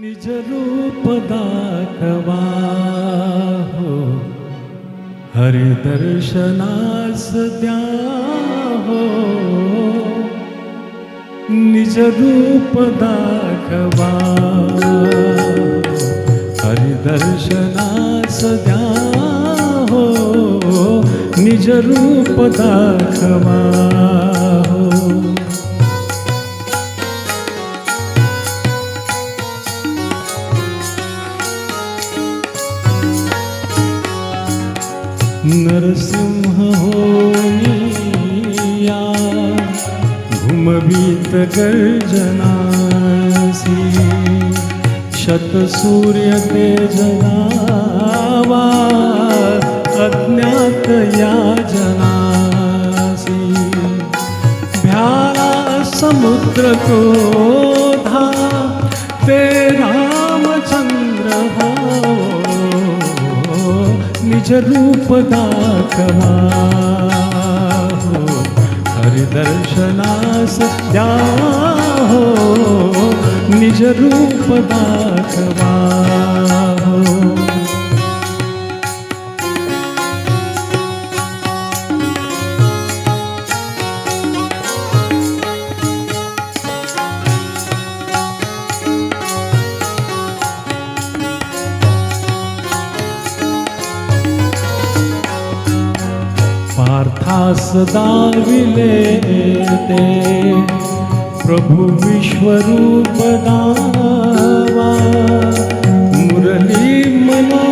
निज रूप दाखवा हो हरि दर्शनास हो निज रूप दाखवा हरि दर्शनास हो निज रूप दाखवा नरसिंह होनिया घुमवीत गर्जनासी शतसूर्य तेजलावा अज्ञात याजनासी भ्याला समुद्र को धा ते निज रूप दाखवा। हो हरि दर्शनास द्या हो निज रूप दाखवा। हो खासदार ते प्रभु विश्वरूप दावा मुरली मनोहराया.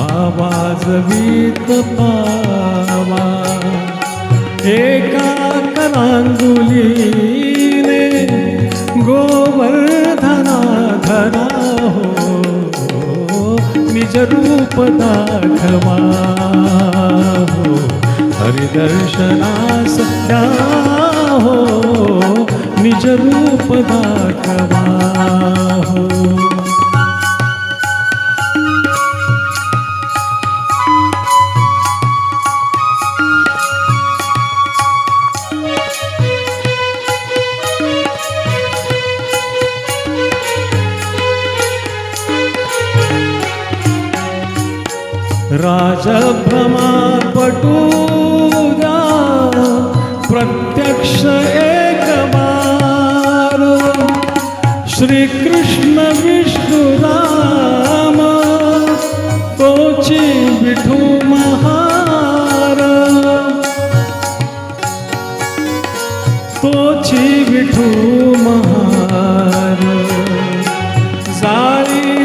आवाज वीत पावा. एका करांगुलीने गोवर्धना धरा रूप दाखवा हो हरिदर्शनास हो निज रूप दाखवा राजभ्रमापटूजा प्रत्यक्ष एक बार श्रीकृष्ण विष्णु राम तोची विठू महार। तोची विठू महार। जाळी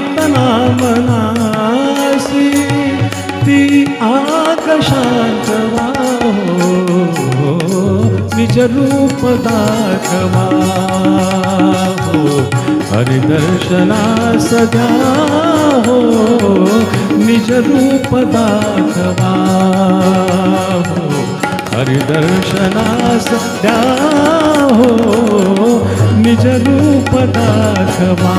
निज रूप दाखवा हो हरिदर्शनास द्या हो निज रूप दाखवा हो हरिदर्शनास द्या हो निज रूप दाखवा